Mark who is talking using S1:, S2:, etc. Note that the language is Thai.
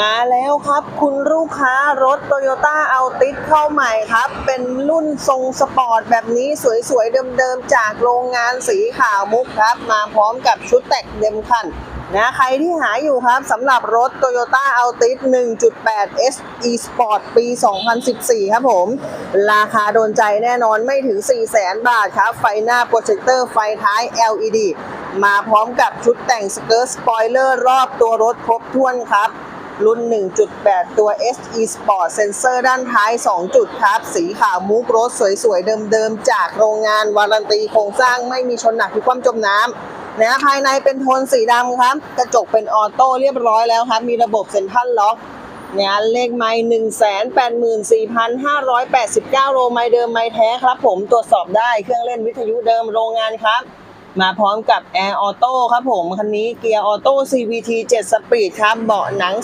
S1: มาแล้วครับ คุณลูกค้ารถ Toyota a l t i s เข้าใหม่ครับ เป็นรุ่นทรงสปอร์ตแบบนี้สวยๆ เดิมๆ จากโรงงานสีขาวมุกครับ มาพร้อมกับชุดแต่งเต็มคันนะใครที่หาอยู่ครับสำหรับรถ Toyota a l t i s 1.8 SE Sport ปี 2014 ครับผม ราคาโดนใจแน่นอนไม่ถึง 400,000 บาทครับ ไฟหน้าโปรเจคเตอร์ไฟท้าย LED มาพร้อมกับชุดแต่งสเกิร์ตสปอยเลอร์รอบตัวรถครบถ้วนครับ รุ่น 1.8 ตัว SE Sport เซนเซอร์ด้านท้าย 2 จุดครับ สีขาวมุกรถสวยๆ เดิมๆ จากโรงงานวารันตีโครงสร้างไม่มีชนหนักที่ความจมน้ำนะภายในเป็นโทนสีดำครับ กระจกเป็นออโต้เรียบร้อยแล้วครับ มีระบบเซ็นทรัลล็อกเนี่ยเลขไม้หนึ่งแสนแปดหมื่นสี่พันห้าร้อยแปดสิบเก้าโลไม้เดิมไม้แท้ครับ ผมตรวจสอบได้เครื่องเล่นวิทยุเดิมโรงงานครับ มาพร้อมกับ Air Auto ครับผม คันนี้เกียร์ออโต้ CVT 7 สปีดครับ เบาะหนัง